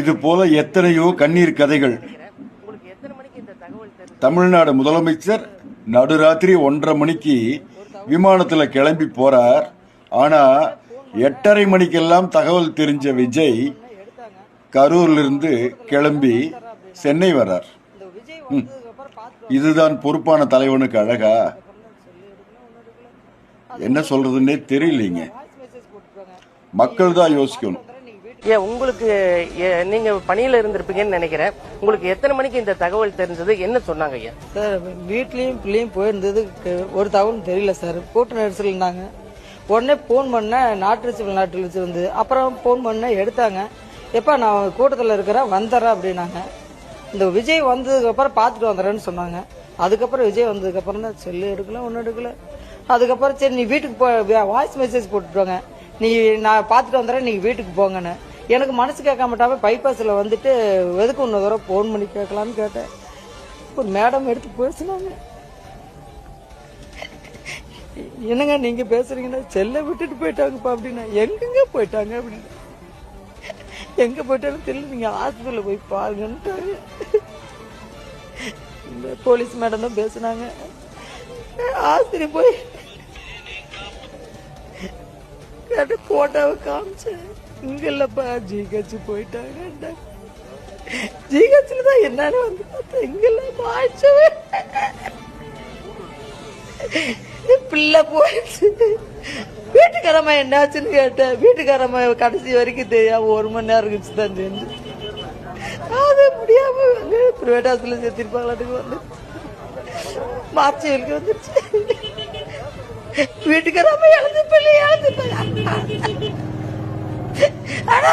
இது போல எத்தனையோ கண்ணீர் கதைகள். தமிழ்நாடு முதலமைச்சர் நடுராத்திரி ஒன்றரை மணிக்கு விமானத்துல கிளம்பி போறார். ஆனா எட்டரை மணிக்கெல்லாம் தகவல் தெரிஞ்ச விஜய் கரூர்ல இருந்து கிளம்பி சென்னை வர்றார். இதுதான் பொறுப்பான தலைவனுக்கு அழகா? என்ன சொல்றதுன்னே தெரியலீங்க. மக்கள் தான் யோசிக்கணும். உங்களுக்கு ஏ- நீங்க பணியில இருந்திருப்பீங்கன்னு நினைக்கிறேன். உங்களுக்கு எத்தனை மணிக்கு இந்த தகவல் தெரிஞ்சது? என்ன சொன்னாங்க ஐயா? சார் வீட்லேயும் பிள்ளையும் போயிருந்தது. ஒரு தகவலும் தெரியல சார். கூட்ட நெரிசல் இருந்தாங்க. உடனே ஃபோன் பண்ண நாட்டு சிவில் நாட்டு வச்சு வந்து அப்புறம் ஃபோன் பண்ண எடுத்தாங்க. எப்போ நான் கூட்டத்தில் இருக்கிறேன் வந்துடுறேன் அப்படின்னாங்க. இந்த விஜய் வந்ததுக்கப்புறம் பார்த்துட்டு வந்துடுறேன்னு சொன்னாங்க. அதுக்கப்புறம் விஜய் வந்ததுக்கப்புறம் தான் செல்லு எடுக்கல ஒன்றும் எடுக்கல. அதுக்கப்புறம் சரி நீ வீட்டுக்கு போ வாய்ஸ் மெசேஜ் போட்டுருவாங்க நீ நான் பார்த்துட்டு வந்துடுறேன் நீங்கள் வீட்டுக்கு போங்கன்னு. எனக்கு மனசு கேட்க மாட்டாம பைபாஸில் வந்துட்டு எதுக்கு இன்னொரு தடவை ஃபோன் பண்ணி கேட்கலான்னு கேட்டேன். ஒரு மேடம் எடுத்து பேசினாங்க. என்னங்க நீங்கள் பேசுகிறீங்கன்னா செல்லை விட்டுட்டு போயிட்டாங்கப்பா அப்படின்னா எங்கெங்க போயிட்டாங்க? அப்படின்னு. எங்கே போயிட்டாலும் தெரியல நீங்கள் ஹாஸ்பிட்டலில் போய் பாருங்கன்ட்டாங்க. இந்த போலீஸ் மேடம் தான் பேசுனாங்க. ஆஸ்பத்திரி போய் கேட்டு போட்டோவை காமிச்சேன் இங்க இல்லப்பா ஜிஹெச் போயிட்டாங்க. ஜிஹெச்ல தான் என்னன்னு வந்து பார்த்தேன் இங்க இல்ல மாய்ச்சவே. பிள்ளை போயிடுச்சு. வீட்டுக்காரம்மா என்னாச்சுன்னு கேட்டேன். வீட்டுக்காரம்மா கடைசி வரைக்கும் தெரியாம ஒரு மணி நேரம் கழிச்சு தான் சேர்ந்து அது முடியாம பிரைவேட் ஹாஸ்பிட்டல் சேர்த்திருப்பாங்களாட்டுக்கு வந்து. மார்ச் வரைக்கும் வந்துருச்சு. வீட்டுக்காரம்மா இழந்து பிள்ளை இழந்துட்டாங்க ஆனா